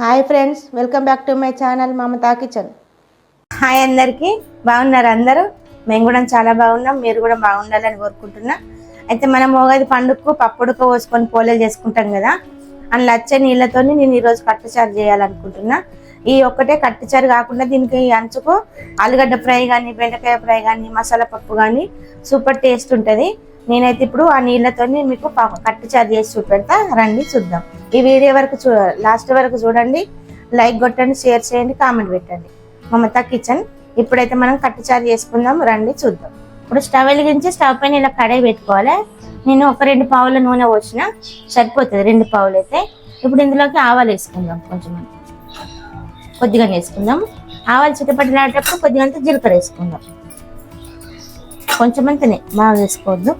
Hi friends welcome back to my channel Mamata kitchen. Hi అందరికీ బాగున్నారు అందరూ? మేము కూడా చాలా బాగున్నాం మీరు కూడా బాగుండాలని కోరుకుంటున్నా. అయితే మనం ఉగాది పండుగకు పప్పుడుక పోసుకొని పోలేలు చేసుకుంటాం కదా అందులో వచ్చే నీళ్ళతో నేను ఈరోజు కట్టుచారు చేయాలనుకుంటున్నా. ఈ ఒక్కటే కట్టుచారు కాకుండా దీనికి ఈ అంచుకు ఆలుగడ్డ ఫ్రై కానీ బెండకాయ ఫ్రై కానీ మసాలా పప్పు కానీ సూపర్ టేస్ట్ ఉంటుంది. నేనైతే ఇప్పుడు ఆ నీళ్ళతో మీకు కట్టు కట్టుచారు చేసి చూపెడతా. రండి చూద్దాం. ఈ వీడియో వరకు చూ లాస్ట్ వరకు చూడండి. లైక్ కొట్టండి షేర్ చేయండి కామెంట్ పెట్టండి. మమతా కిచెన్. ఇప్పుడైతే మనం కట్టు కట్టుచారు చేసుకుందాం. రండి చూద్దాం. ఇప్పుడు స్టవ్ వెలిగించి స్టవ్ పైన ఇలా కడాయి పెట్టుకోవాలి. నేను ఒక రెండు పావుల నూనె పోసిన. సరిపోతుంది రెండు పావులు అయితే ఇప్పుడు ఇందులోకి ఆవాలు వేసుకుందాం కొంచెం. కొద్దిగా వేసుకుందాం. ఆవాలు చిట్టపట్టేటప్పుడు కొద్దిగా అంతా జీలకర్ర వేసుకుందాం. కొంచెం అంతనే బాగా వేసుకోవద్దు.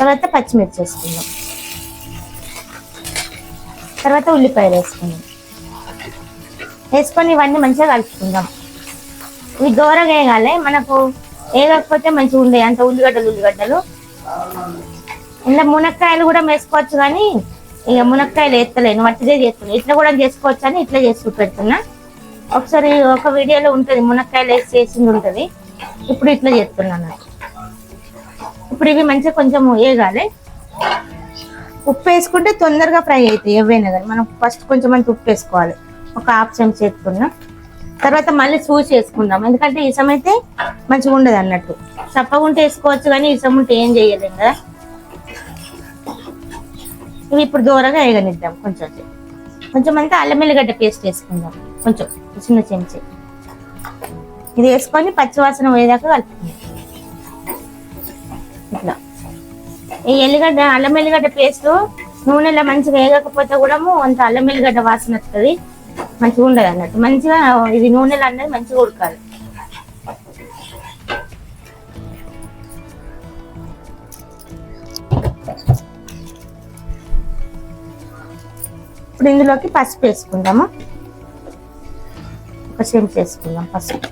తర్వాత పచ్చిమిర్చి వేసుకుందాం. తర్వాత ఉల్లిపాయలు వేసుకుందాం. వేసుకొని ఇవన్నీ మంచిగా కలుపుకుందాం. ఇవి దూరగా వేయాలి మనకు వేయకపోతే మంచిగా ఉండే అంత ఉల్లిగడ్డలు ఉల్లిగడ్డలు. ఇందులో మునక్కాయలు కూడా వేసుకోవచ్చు కానీ ఇక మునక్కాయలు ఎత్తలేను వట్టిదే చేస్తున్నాను ఇట్లా కూడా చేసుకోవచ్చు అని ఇట్లా చేసి పెడుతున్నా ఒకసారి ఒక వీడియోలో ఉంటుంది మునక్కాయలు వేసి చేసింది ఉంటుంది. ఇప్పుడు ఇట్లా చేస్తున్నాను ఇప్పుడు ఇవి మంచిగా కొంచెం వేగాలి. ఉప్పు వేసుకుంటే తొందరగా ఫ్రై అవుతాయి ఏవైనా కానీ. మనం ఫస్ట్ కొంచెం అంత ఉప్పు వేసుకోవాలి. ఒక హాఫ్ చెంచా వేసుకున్నాం. తర్వాత మళ్ళీ చూసి వేసుకుందాం. ఎందుకంటే ఇసం అయితే మంచిగా ఉండదు అన్నట్టు. చప్పగుంటే వేసుకోవచ్చు కానీ ఇసం ఉంటే ఏం చేయలేం కదా. ఇవి ఇప్పుడు దూరగా వేగనిద్దాం కొంచెం కొంచెం అంతా అల్లం వెల్లిగడ్డ పేస్ట్ వేసుకుందాం. కొంచెం చిన్న చెంచా. ఇది వేసుకొని పచ్చివాసన పోయేదాకా కలుపుకుందాం. ఇట్లా ఈ ఎల్లిగడ్డ అల్లం ఎల్లిగడ్డ పేస్ట్ నూనెలో మంచిగా వేగకపోతే కూడా అంత అల్లం ఎల్లిగడ్డ వాసన వస్తుంది. మంచిగా ఉండదు అన్నట్టు. మంచిగా ఇది నూనెలు అన్నది మంచిగా ఉడకాలి. ఇప్పుడు ఇందులోకి పసుపు వేసుకుందాము. ఒక చెంచా వేసుకుందాం పసుపు.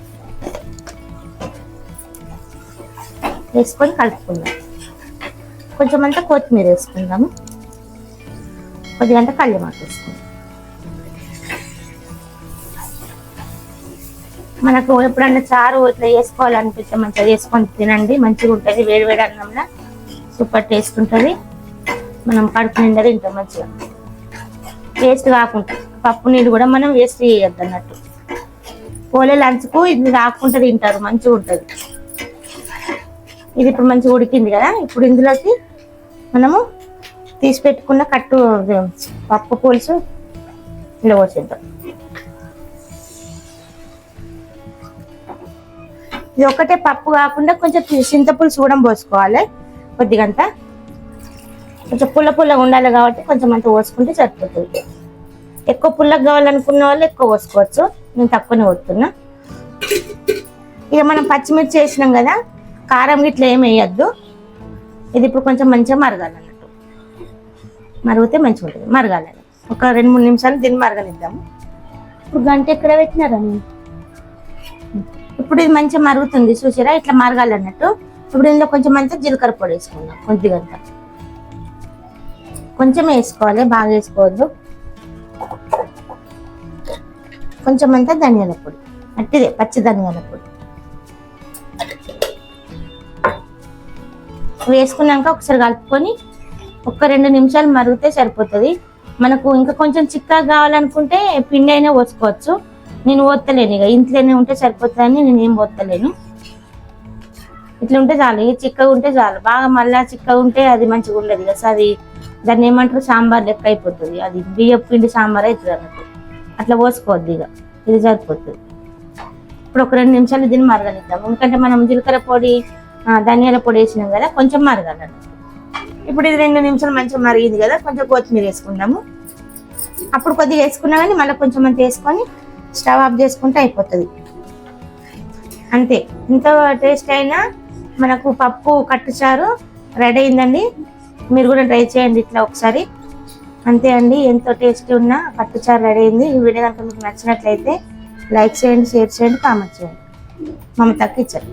వేసుకొని కలుపుకుందాం. కొంచెం అంతా కొత్తిమీర వేసుకుందాము. కొద్దిగా అంతా కల్లిమాకు వేసుకుందాం. మనకు ఎప్పుడన్నా చారు ఇట్లా వేసుకోవాలనిపిస్తే మంచిగా వేసుకొని తినండి. మంచిగా ఉంటుంది. వేడి వేడి అన్నంలో సూపర్ టేస్ట్ ఉంటుంది. మనం కడుపు నిండా తింటాం మంచిగా. వేస్ట్ కాకుండా పప్పు నీళ్ళు కూడా మనం వేస్ట్ చేయొద్దు అన్నట్టు పోలే లంచ్కు ఇది రాకుండా తింటారు. మంచిగా ఉంటుంది. ఇది ఇప్పుడు మంచిగా ఉడికింది కదా. ఇప్పుడు ఇందులోకి మనము తీసి పెట్టుకున్న కట్టు పప్పు పులుసు ఇలా పోసేద్దాం. ఇది ఒకటే పప్పు కాకుండా కొంచెం చింతపులుసు కూడా పోసుకోవాలి. కొద్దిగంత కొంచెం పుల్ల పుల్లగా ఉండాలి కాబట్టి కొంచెం అంత పోసుకుంటే సరిపోతుంది. ఎక్కువ పుల్లగా కావాలనుకున్న వాళ్ళు ఎక్కువ పోసుకోవచ్చు. నేను తక్కువనే పోతున్నా. ఇక మనం పచ్చిమిర్చి వేసినాం కదా. కారం గిట్ల ఏమి వేయద్దు. ఇది ఇప్పుడు కొంచెం మంచిగా మరగాలి అన్నట్టు. మరిగితే మంచిగా ఉంటుంది. మరగాలి ఒక రెండు మూడు నిమిషాలు దీన్ని మరగనిద్దాము. ఇప్పుడు గంట ఎక్కడ పెట్టినారా నేను ఇప్పుడు ఇది మంచిగా మరుగుతుంది. చూసారా? ఇట్లా మరగాలి అన్నట్టు. ఇప్పుడు ఇందులో కొంచెం అంతా జీలకర్ర పొడి వేసుకుందాం. కొద్దిగా అంతా కొంచెం వేసుకోవాలి. బాగా వేసుకోవద్దు. కొంచెం అంతా ధనియాల పొడి. అట్టిదే పచ్చి ధనియాల పొడి. వేసుకున్నాక ఒకసారి కలుపుకొని ఒక రెండు నిమిషాలు మరిగితే సరిపోతుంది. మనకు ఇంకా కొంచెం చిక్కగా కావాలనుకుంటే పిండి అయినా పోసుకోవచ్చు. నేను ఓత్తలేను ఇక. ఇంట్లోనే ఉంటే సరిపోతుందని నేను ఏం పోతలేను ఇట్లా ఉంటే చాలు. ఇక చిక్కగా ఉంటే చాలు. బాగా మళ్ళా చిక్కగా ఉంటే అది మంచిగా ఉండదు కదా. అది దాన్ని ఏమంటారు? సాంబార్ లెక్క అయిపోతుంది. అది బియ్యం పిండి సాంబార్ అవుతుంది అన్నట్టు. అట్లా పోసుకోవద్దు ఇక. ఇది సరిపోతుంది. ఇప్పుడు ఒక రెండు నిమిషాలు దీన్ని మరగనిద్దాం. ఎందుకంటే మనం జీలకర్ర పొడి ధనియాల పొడి వేసినాం కదా కొంచెం మరగాలి ఇప్పుడు ఇది రెండు నిమిషాలు మంచిగా మరిగింది కదా కొంచెం కొత్తిమీర వేసుకుందాము. అప్పుడు కొద్దిగా వేసుకున్నా కానీ మళ్ళీ కొంచెం అంత వేసుకొని స్టవ్ ఆఫ్ చేసుకుంటే అయిపోతుంది. అంతే. ఇంత టేస్ట్ అయినా మనకు పప్పు కట్టుచారు రెడీ అయిందండి. మీరు కూడా ట్రై చేయండి ఇట్లా ఒకసారి. అంతే అండి ఎంతో టేస్టీ ఉన్న కట్టుచారు రెడీ అయింది. ఈ వీడియో కనుక మీకు నచ్చినట్లయితే లైక్ చేయండి షేర్ చేయండి కామెంట్ చేయండి. మమతకి ఇచ్చారు